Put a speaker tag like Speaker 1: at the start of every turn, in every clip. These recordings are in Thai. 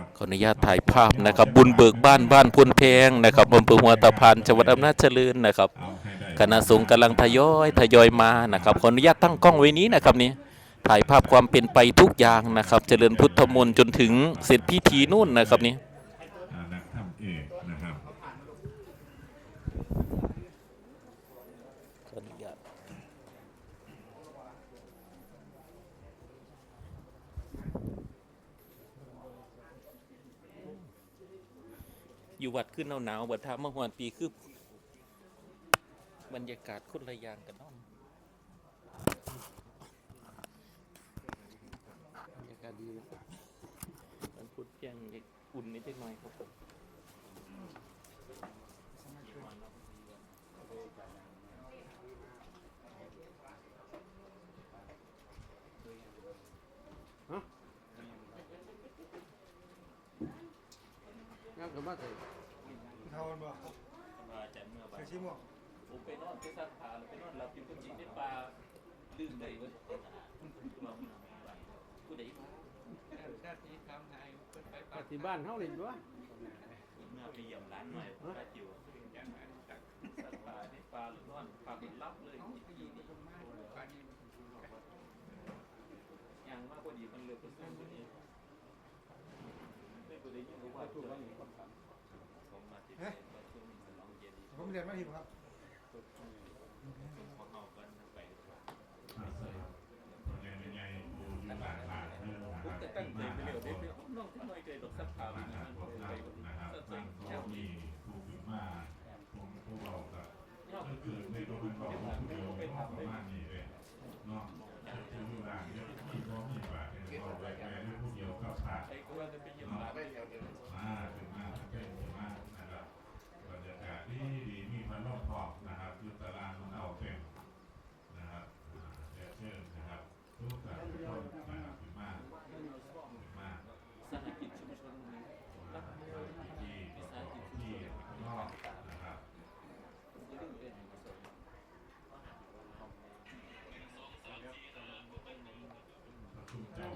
Speaker 1: นะครับ
Speaker 2: ขออนุญาตถ่ายภาพนะครับ บุญเบิกบ้านบ้านพลแพงนะครับอำเภอหัวตะพานจังหวัดอำนาจเจริญนะครับ
Speaker 1: เอาให้ได้
Speaker 2: คณะสงฆ์กำลังทยอยทยอยมานะครับขออนุญาตตั้งกล้องไว้นี้นะครับนี่ถ่ายภาพความเป็นไปทุกอย่างนะครับ เจริญพุทธมนต์จนถึงเสร็จพิธีนู่นนะครับนี่
Speaker 1: อ่านักธรรมเอกนะครับ
Speaker 2: ขออนุญาต อยู่วัดขึ้นหนาวๆบัดทาเมื่อวันปีคือบรรยากาศคุณระยางกันน้องบรรยากาศดีเลยมันพุดเพียงอุ่นนิดหน่อยครับ ผม
Speaker 3: งามกับมาเถอะ
Speaker 4: เท่ากันบ่
Speaker 2: มาจากเมื่อ
Speaker 4: ใส่
Speaker 2: วาน
Speaker 4: ชิมบ่
Speaker 2: ผมไปนอนไปซักผ้าไปนอนหลับอยู่กับจีนในป่าลืมเลยเว้ยผู้ใดพาตินี้ทำไงไป
Speaker 3: ปฏิบ้านเฮานี่ด้วย
Speaker 2: เมื่อไปเยี่ยมร้านหน่อยป้าจิ๋วซักผ้าในป่าหรือนอนป่าเป็นลับเลยยังมากกว่าดีมันเลยเป็นเรื่องนี้ไม่ผู้ใดยินรู้ว่าถูกว่ามีความฝันผมมาที่ประชุมฉลอง เรี
Speaker 4: ยนมาทีมครับ
Speaker 2: พอเขาก็ไป
Speaker 1: ตัวใหญ่ใหญ่ๆดูอยู่หลานหลานเรื่องนะครับ
Speaker 2: จะตั้งใจไปเร็วเด็กนองที่น้อยเคยตกสักพา
Speaker 1: มา
Speaker 2: ไป
Speaker 1: หา
Speaker 2: นะ
Speaker 1: พวกเรานะครับตั้งโต๊ะมีผู้ขึ้นมาผมผู้เรากับก็คือในตัวมันบอกว่าผู้เดียวประมาณนี้เลยเนาะ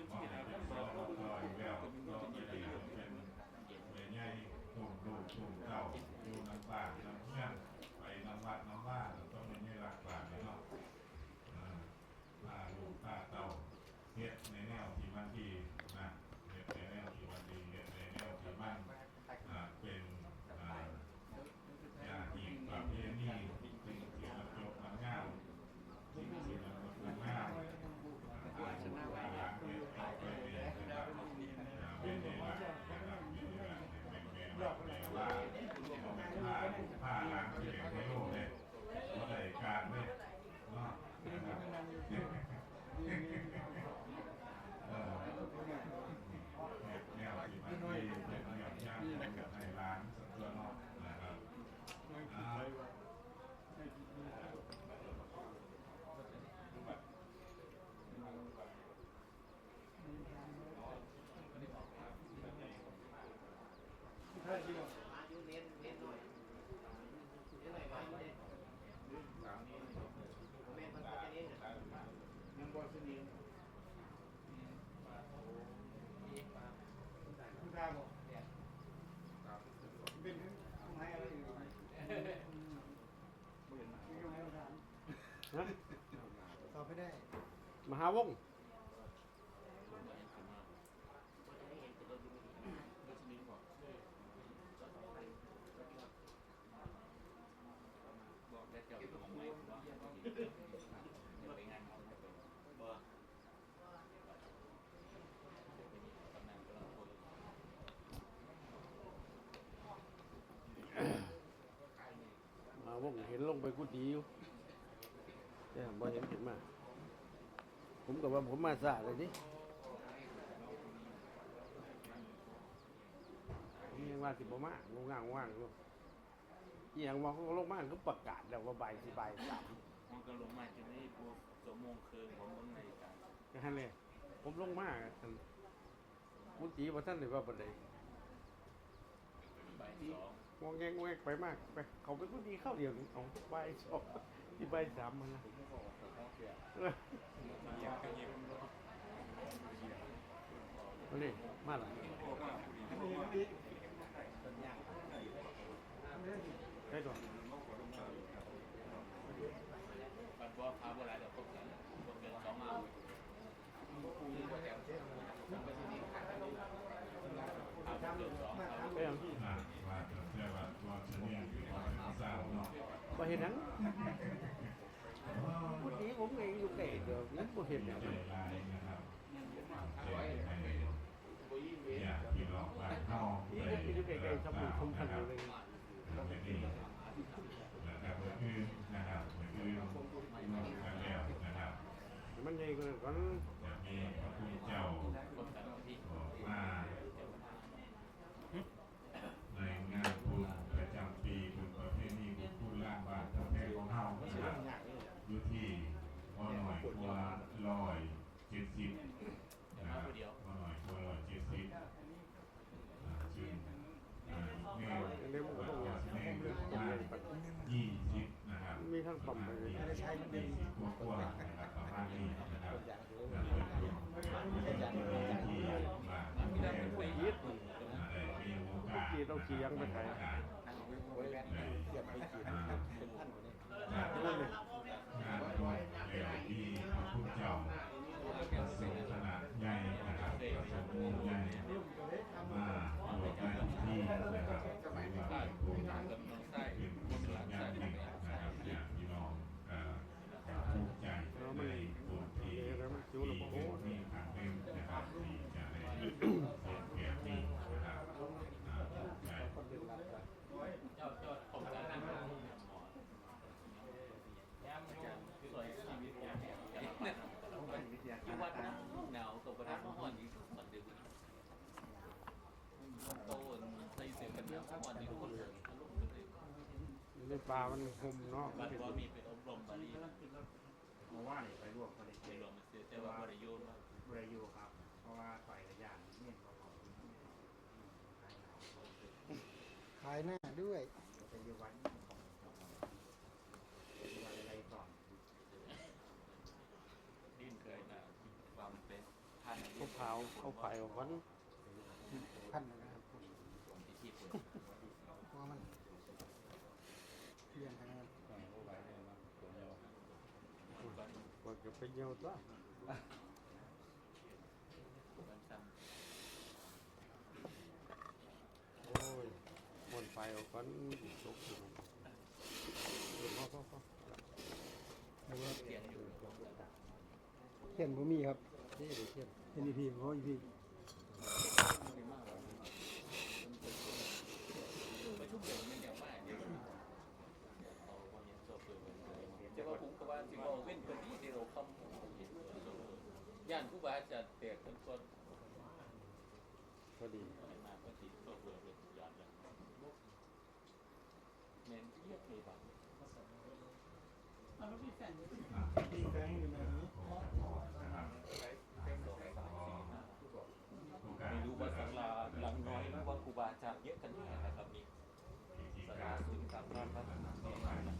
Speaker 1: เป็
Speaker 2: น
Speaker 1: มองที่
Speaker 2: หน
Speaker 1: เห็
Speaker 2: น
Speaker 1: คเป็รันบซอยซอยแล้วก็จะดีเป็นเป็นใหญ่ตุ่มลูกตุ่มเต่าอยู่น้ำป่านน้ำเพื่อนไปน้ำวัดน้ำบ้านต้องเป็นไม่รักบาทเนาะป้าลูกป้าเต้าเฮ็ดในแนวที่มันดีนะเฮ็ดในแนวที่มันดีเฮ็ดในแนวที่มันอ่าเป็นอ่ายาอีกประเภทนี้สิ่งที่มันจบมันงามสิ่งที่มันงาม ผ้าล้างเสียงให้โลกเลยว่าได้การเลยเนาะนะครับเออแนวที่มันดีเป็นแนวย่างให้ล้างสักตัวเนาะนะครับอ่า
Speaker 4: ใช่ชิมบ่ยังบ่สนิท คุณตาบ่เป็นไม้อะไรอยู่มีไม้มาถาม
Speaker 3: ฮะ
Speaker 4: ตอบไม่ได้
Speaker 3: มหาวงศ์ นลงไปกุฏิอยู่แต่บ่เห็นขึ้นมา ผมกับว่าผมมาสาเลยดิผมยังว่าสิบ่มางงางว่างอยู่อหย่างว่าเขาลงมาก็ประกาศแล้วว่าบ่ายสิบ่ายสาม
Speaker 2: มันก็ลงมาจนได้พวกสมงคืนของเมืองในการ
Speaker 3: ก็ฮั่นเลยผมลงมาอันกุฏิว่าท่านหรือว่าบันได
Speaker 2: บ่ายสอง
Speaker 3: งอแงงงแงไปมากไปเขาไปกุฏิเข้าเดียวนึงเอาใบสองที่ใบสามมันนะเออเอาเลยมาละได้ดอก
Speaker 2: บัดว่าพาโบราณเดี๋ยวพบกันพบกันสองมาพาเดินสองครับ
Speaker 3: ไปเอาที่
Speaker 1: อ่าว่าจะเรียก ว่าตัวเสนียงคือว่าเป็นสาวเนาะ
Speaker 3: บ่เห็นหนังกุฏิผมเองอยู่ไกลเดียวนั้นบ่เห็นหนัง
Speaker 1: ใจลายนะครับใจให้อยากกินหลอกบ้านเฮา
Speaker 3: นี่ก็อยู่ไกลๆชมชมพันธุ์เลย
Speaker 1: ไม่ดีนะครับเมื่อคืนนะครับเมื่อคืนนอนกันแล้วนะครับ
Speaker 3: มันใหญ่กว่านั้นก่อน
Speaker 1: จะมีพระคุณเจ้า
Speaker 2: พบกันวันที่
Speaker 1: ออกมาในงานบุญประจำปีบุญประเพณีบุญคุณล้านบาทประเพณีของเฮานะครับ อยู่ที่พ่อหน่อยครัวลอยเจ็ดสิบ
Speaker 2: เดี๋ยว
Speaker 1: นะค
Speaker 2: มา
Speaker 1: รับ
Speaker 2: ผู้เดียว
Speaker 1: พ่อหน่อยครัวลอยเจ็ดสิบอ่าซึ่งอ่าแม่
Speaker 3: อันนี้มันก็ต้องอย่าง
Speaker 1: แม่
Speaker 3: ผม
Speaker 1: เลื
Speaker 3: เลื
Speaker 1: อ
Speaker 3: อก
Speaker 1: ก
Speaker 3: ผม
Speaker 1: มา
Speaker 3: เลยปัด
Speaker 1: ยี่สิบนะครับ
Speaker 3: มีทั้งปั๊มเลย
Speaker 1: ยี่สิบยี่สิบกว่าๆนะครับประมาณนี้นะครับแล้วเป็นที่บ้านแม่
Speaker 3: ยีด
Speaker 1: อะไรมีโอกาส
Speaker 3: ยีดต้องเคียงไปไกล
Speaker 1: งานด้วยงานด้วยเดี๋ยวที่พระพุทธเจ้าประสงค์ขนาดใหญ่นะครับประสงค์ใหญ่มาบวชในที่นะครับถือว่าเป็นบุญ
Speaker 2: กำลังใต้
Speaker 1: เป็นบุญอย่างหนึ่งนะครับอยากพี่น้องเอ่อภูมิใจในบุญที่ที่มีทางหนึ่งนะครับที่จะได้เกิดแก่นี้นะครับอ่าภูมิใจ
Speaker 2: เจ้าเจ้าผมกันนั่งย่ามย่ามสวยชีวิตย่ามย่ามที่วัดนะหนาวตกประทานห้อนนี้มันเดือดโตใส่เสื้อกันหนาวห้อนนี้ทุกคนเลย
Speaker 3: ในป่ามันห่มเนาะ
Speaker 2: บัดว่มีไปอบรมบาลี
Speaker 5: มาว่านี่ไปร่วมกันเลย
Speaker 2: ไปรวมเสียแต่ว่าบริยูนว่า
Speaker 5: บริยูครับ เพราะว่าต่อยระยานเนี่ยเขา
Speaker 4: ขายหน้าด้วย
Speaker 5: จะอยู่วันวันอะไรก่อน
Speaker 2: ดิ้นเคยนะความเป็นท่าน
Speaker 3: เขาเผาเขาไฟวัน
Speaker 4: พันนะครับ
Speaker 2: ที่ที่ปุ่น
Speaker 4: เพราะ ว่ามันเพียงทางนั้น
Speaker 3: ว่าจะไปเยี่ยวตัว
Speaker 2: มันซ้
Speaker 3: โอ้ยมนไฟออกวันตกอยู่เดี๋ยวพ่อพ่อพ่อำ
Speaker 2: เสียงอยู่
Speaker 4: เขียนบ่มีครับ
Speaker 3: นี่เดี๋ยวเทียน
Speaker 4: เห็นอีพีเพราะอีพี
Speaker 2: ประชุมเดี๋ยวมันอย่างมากเดี๋ยวเอาความเย็นโซ่เปิดจะว่าผมก็ว่าสิว่าเว้นคนนี้เดี๋ยวคำย่านผู้บาจะแตกคนคน
Speaker 3: พอดี
Speaker 2: มาปฏิโซ่เปิดเป็นยอดเลยเน้นเรียกเลยบ้าง
Speaker 1: อ่า
Speaker 4: มีแฟนอยู่ในนี้
Speaker 1: นะครับ
Speaker 2: ไม่รู้ว่าสังลาหลังน้อยหรือว่าครูบาอาจารย์เยอะกันแน่นะครับนี่สาราศูนย์กลางบ้านพระ